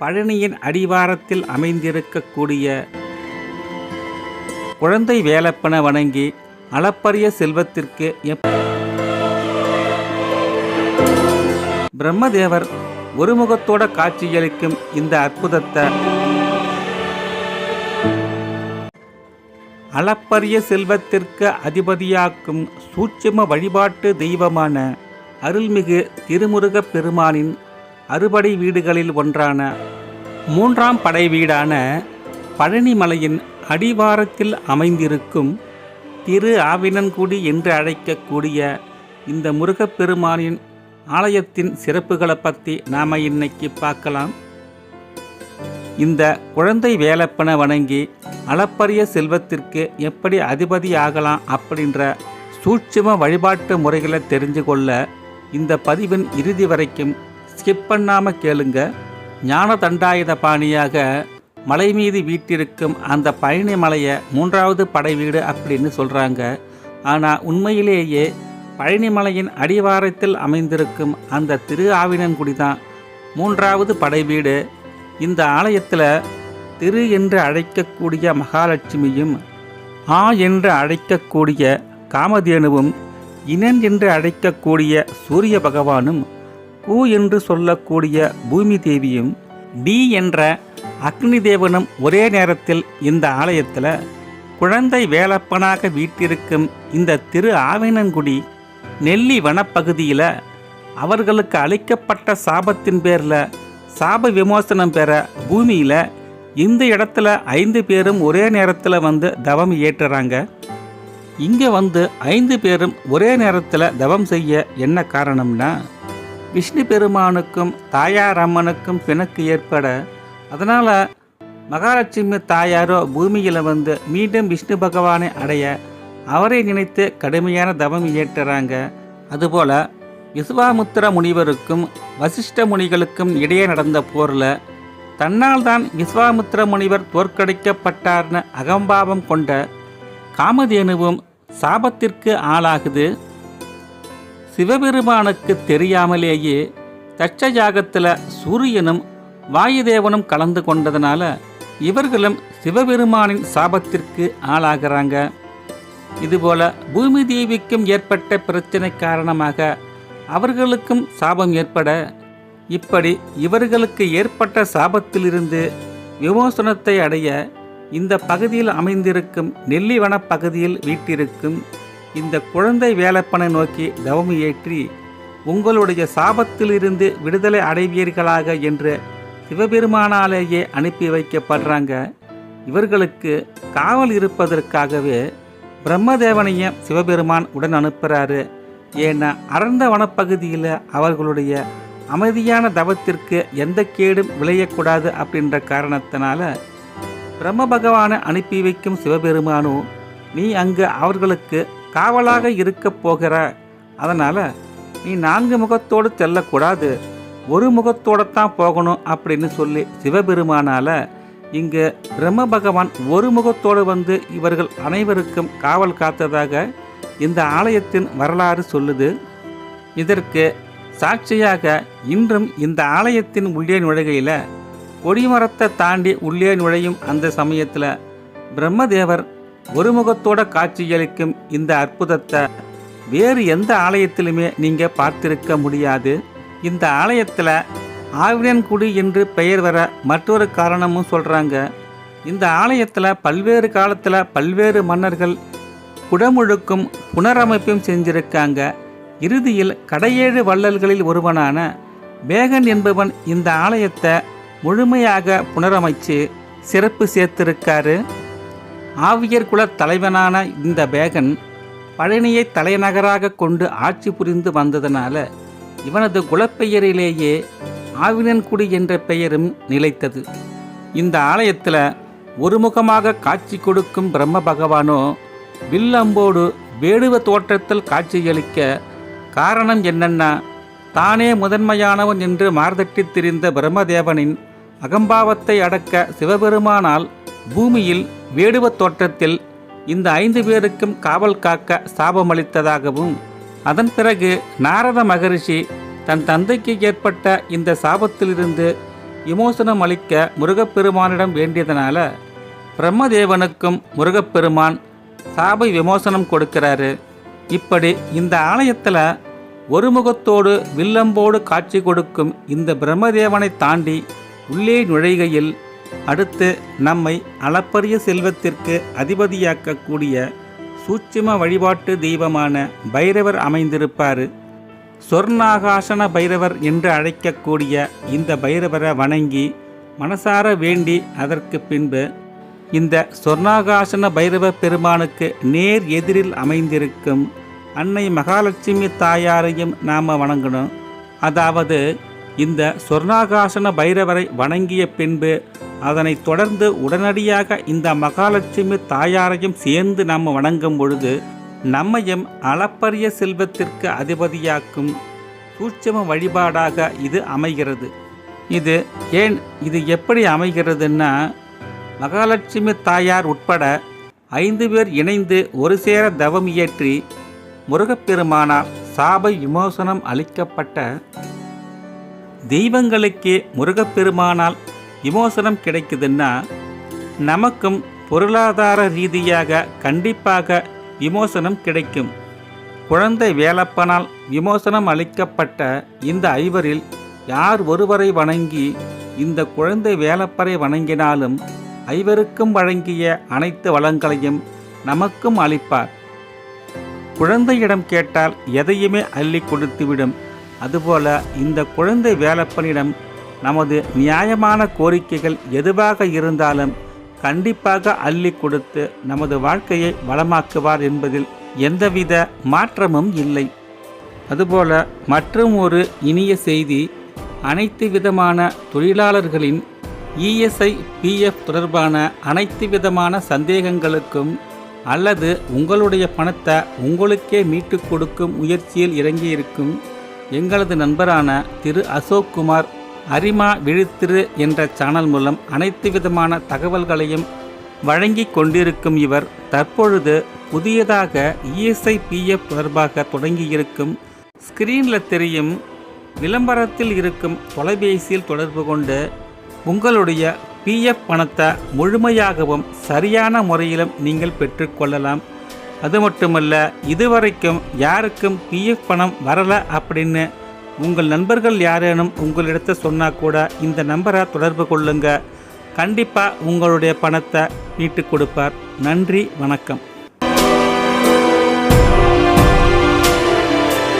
பழனியின் அடிவாரத்தில் அமைந்திருக்கக்கூடிய குழந்தை வேலப்பன வணங்கி அளப்பரிய செல்வத்திற்கு எப் பிரம்மதேவர் ஒருமுகத்தோட காட்சியளிக்கும் இந்த அற்புதத்தை அளப்பரிய செல்வத்திற்கு அதிபதியாக்கும் சூட்சும வழிபாட்டு தெய்வமான அருள்மிகு திருமுருகப் பெருமானின் அறுபடை வீடுகளில் ஒன்றான மூன்றாம் படை வீடான பழனிமலையின் அடிவாரத்தில் அமைந்திருக்கும் திரு ஆவினன்குடி என்று அழைக்கக்கூடிய இந்த முருகப்பெருமானின் ஆலயத்தின் சிறப்புகளை பற்றி நாம் இன்னைக்கு பார்க்கலாம். இந்த குழந்தை வேலப்பனை வணங்கி அளப்பரிய செல்வத்திற்கு எப்படி அதிபதி ஆகலாம் அப்படின்ற சூட்சும வழிபாட்டு முறைகளை தெரிஞ்சு கொள்ள இந்த பதிவின் இறுதி வரைக்கும் ஸ்கிப் பண்ணாமல் கேளுங்க. ஞான தண்டாயுத பாணியாக மலை மீது வீட்டிருக்கும் அந்த பழனி மலையை மூன்றாவது படை வீடு அப்படின்னு சொல்கிறாங்க ஆனால் உண்மையிலேயே பழனிமலையின் அடிவாரத்தில் அமைந்திருக்கும் அந்த திரு ஆவினன்குடி தான் மூன்றாவது படை வீடு. இந்த ஆலயத்தில் திரு என்று அழைக்கக்கூடிய மகாலட்சுமியும் ஆ என்று அழைக்கக்கூடிய காமதேனுவும் இனன் என்று அழைக்கக்கூடிய சூரிய பகவானும் கு என்று சொல்லக்கூடிய பூமி தேவியும் டி என்ற அக்னி தேவனும் ஒரே நேரத்தில் இந்த ஆலயத்தில் குழந்தை வேலப்பனாக வீட்டிருக்கும் இந்த திரு ஆவினன்குடி நெல்லி வனப்பகுதியில் அவர்களுக்கு அளிக்கப்பட்ட சாபத்தின் பேரில் சாப விமோசனம் பெற பூமியில் இந்த இடத்துல ஐந்து பேரும் ஒரே நேரத்தில் வந்து தவம் ஏற்றுறாங்க இங்கே வந்து ஐந்து பேரும் ஒரே நேரத்தில் தவம் செய்ய என்ன காரணம்னா விஷ்ணு பெருமானுக்கும் தாயார் அம்மனுக்கும் பிணக்கு ஏற்பட அதனால் மகாலட்சுமி தாயாரோ பூமியில் வந்து மீண்டும் விஷ்ணு பகவானை அடைய அவரை நினைத்து கடுமையான தவம் இயற்றுறாங்க. அதுபோல் விஸ்வாமுத்திர முனிவருக்கும் வசிஷ்ட முனிகளுக்கும் இடையே நடந்த போரில் தன்னால் தான் விஸ்வாமுத்திர முனிவர் தோற்கடிக்கப்பட்டார்னு அகம்பாவம் கொண்ட காமதேனுவும் சாபத்திற்கு ஆளாகுது. சிவபெருமானுக்கு தெரியாமலேயே தட்சயாகத்தில் சூரியனும் வாயுதேவனும் கலந்து கொண்டதனால இவர்களும் சிவபெருமானின் சாபத்திற்கு ஆளாகிறாங்க. இதுபோல பூமி தேவிக்கும் ஏற்பட்ட பிரச்சனை காரணமாக அவர்களுக்கும் சாபம் ஏற்பட இப்படி இவர்களுக்கு ஏற்பட்ட சாபத்திலிருந்து விமோசனத்தை அடைய இந்த பகுதியில் அமைந்திருக்கும் நெல்லிவன பகுதியில் வீட்டிருக்கும் இந்த குழந்தை வேலப்பனை நோக்கி தவம் ஏற்றி உங்களுடைய சாபத்திலிருந்து விடுதலை அடைவீர்களாக என்று சிவபெருமானாலேயே அனுப்பி வைக்கப்படுறாங்க. இவர்களுக்கு காவல் இருப்பதற்காகவே பிரம்மதேவனையும் சிவபெருமான் உடன் அனுப்புகிறாரு ஏன்னா அடர்ந்த வனப்பகுதியில் அவர்களுடைய அமைதியான தவத்திற்கு எந்த கேடும் விளையக்கூடாது அப்படின்ற காரணத்தினால பிரம்ம பகவானை அனுப்பி வைக்கும் சிவபெருமானும் நீ அங்கு அவர்களுக்கு காவலாக இருக்க போகிற. அதனால் நீ நான்கு முகத்தோடு செல்லக்கூடாது. ஒரு முகத்தோடு தான் போகணும் அப்படின்னு சொல்லி சிவபெருமானால் இங்கு பிரம்ம பகவான் ஒரு முகத்தோடு வந்து இவர்கள் அனைவருக்கும் காவல் காத்ததாக இந்த ஆலயத்தின் வரலாறு சொல்லுது. இதற்கு சாட்சியாக இன்றும் இந்த ஆலயத்தின் உள்ளே நுழைகையில் கொடிமரத்தை தாண்டி உள்ளே நுழையும் அந்த சமயத்தில் பிரம்மதேவர் ஒரு முகத்தோட காட்சியளிக்கும் இந்த அற்புதத்தை வேறு எந்த ஆலயத்திலுமே நீங்கள் பார்த்திருக்க முடியாது. இந்த ஆலயத்தில் ஆவினன்குடி என்று பெயர் வர மற்றொரு காரணமும் சொல்கிறாங்க இந்த ஆலயத்தில் பல்வேறு காலத்தில் பல்வேறு மன்னர்கள் குடமுழுக்கும் புனரமைப்பும் செஞ்சிருக்காங்க. இறுதியில் கடையேழு வள்ளல்களில் ஒருவனான பேகன் என்பவன் இந்த ஆலயத்தை முழுமையாக புனரமைச்சு சிறப்பு சேர்த்திருக்காரு. ஆவியர் குலத் தலைவனான இந்த பேகன் பழனியை தலைநகராக கொண்டு ஆட்சி புரிந்து வந்ததனால இவனது குலப்பெயரிலேயே ஆவினன்குடி என்ற பெயரும் நிலைத்தது. இந்த ஆலயத்தில் ஒருமுகமாக காட்சி கொடுக்கும் பிரம்ம பகவானோ வில்லம்போடு வேடுவ தோற்றத்தில் காட்சியளிக்க காரணம் என்னன்னா தானே முதன்மையானவன் என்று மார்தட்டி திரிந்த பிரம்மதேவனின் அகம்பாவத்தை அடக்க சிவபெருமானால் பூமியில் வேடுவத் தோற்றத்தில் இந்த ஐந்து பேருக்கும் காவல் காக்க சாபமளித்ததாகவும் அதன் பிறகு நாரத மகரிஷி தன் தந்தைக்கு ஏற்பட்ட இந்த சாபத்திலிருந்து விமோசனம் அளிக்க முருகப்பெருமானிடம் வேண்டியதனால பிரம்மதேவனுக்கும் முருகப்பெருமான் சாப விமோசனம் கொடுக்கிறாரு. இப்படி இந்த ஆலயத்தில் ஒருமுகத்தோடு வில்லம்போடு காட்சி கொடுக்கும் இந்த பிரம்மதேவனை தாண்டி உள்ளே நுழைகையில் அடுத்து நம்மை அளப்பரிய செல்வத்திற்கு அதிபதியாக்கக்கூடிய சூட்சும வழிபாட்டு தெய்வமான பைரவர் அமைந்திருப்பார். சொர்ணாகாசன பைரவர் என்று அழைக்கக்கூடிய இந்த பைரவரை வணங்கி மனசார வேண்டி அதற்கு பின்பு இந்த சொர்ணாகாசன பைரவ பெருமானுக்கு நேர் எதிரில் அமைந்திருக்கும் அன்னை மகாலட்சுமி தாயாரையும் நாம் வணங்கணும். அதாவது இந்த சொர்ணாகாசன பைரவரை வணங்கிய பின்பு அதனைத் தொடர்ந்து உடனடியாக இந்த மகாலட்சுமி தாயாரையும் சேர்ந்து நாம் வணங்கும் பொழுது நம்மையும் அளப்பரிய செல்வத்திற்கு அதிபதியாக்கும் சூட்சம வழிபாடாக இது அமைகிறது. இது ஏன் இது எப்படி அமைகிறதுன்னா மகாலட்சுமி தாயார் உட்பட ஐந்து பேர் இணைந்து ஒரு சேர தவம் இயற்றி முருகப்பெருமானால் சாப விமோசனம் அளிக்கப்பட்ட தெய்வங்களுக்கே முருகப்பெருமானால் விமோசனம் கிடைக்குதுன்னா நமக்கும் பொருளாதார ரீதியாக கண்டிப்பாக விமோசனம் கிடைக்கும். குழந்தை வேலப்பனால் விமோசனம் அளிக்கப்பட்ட இந்த ஐவரில் யார் ஒருவரை வணங்கி இந்த குழந்தை வேலப்பரை வணங்கினாலும் ஐவருக்கும் வழங்கிய அனைத்து வளங்களையும் நமக்கும் அளிப்பார். குழந்தையிடம் கேட்டால் எதையுமே அள்ளி கொடுத்துவிடும். அதுபோல இந்த குழந்தை வேலப்பனிடம் நமது நியாயமான கோரிக்கைகள் எதுவாக இருந்தாலும் கண்டிப்பாக அள்ளி கொடுத்து நமது வாழ்க்கையை வளமாக்குவார் என்பதில் எந்தவித மாற்றமும் இல்லை. அதுபோல மற்றும் ஒரு இனிய செய்தி அனைத்து விதமான தொழிலாளர்களின் இஎஸ்ஐ பிஎஃப் தொடர்பான அனைத்து விதமான சந்தேகங்களுக்கும் அல்லது உங்களுடைய பணத்தை உங்களுக்கே மீட்டுக் கொடுக்கும் முயற்சியில் இறங்கியிருக்கும் எங்களது நண்பரான திரு அசோக் குமார் அரிமா விழுத்திரு என்ற சேனல் மூலம் அனைத்து விதமான தகவல்களையும் வழங்கி கொண்டிருக்கும் இவர் தற்பொழுது புதியதாக இஎஸ்ஐ பிஎஃப் தொடர்பாக தொடங்கியிருக்கும் ஸ்கிரீனில் தெரியும் விளம்பரத்தில் இருக்கும் தொலைபேசியில் தொடர்பு கொண்டு உங்களுடைய பிஎஃப் பணத்தை முழுமையாகவும் சரியான முறையிலும் நீங்கள் பெற்றுக்கொள்ளலாம் அது மட்டுமல்ல இதுவரைக்கும் யாருக்கும் பிஎஃப் பணம் வரலை அப்படின்னு உங்கள் நண்பர்கள் யாரேனும் உங்களிடத்தை சொன்னால் கூட இந்த நம்பரை தொடர்பு கொள்ளுங்க. கண்டிப்பாக உங்களுடைய பணத்தை மீட்டுக் கொடுப்பார். நன்றி வணக்கம்.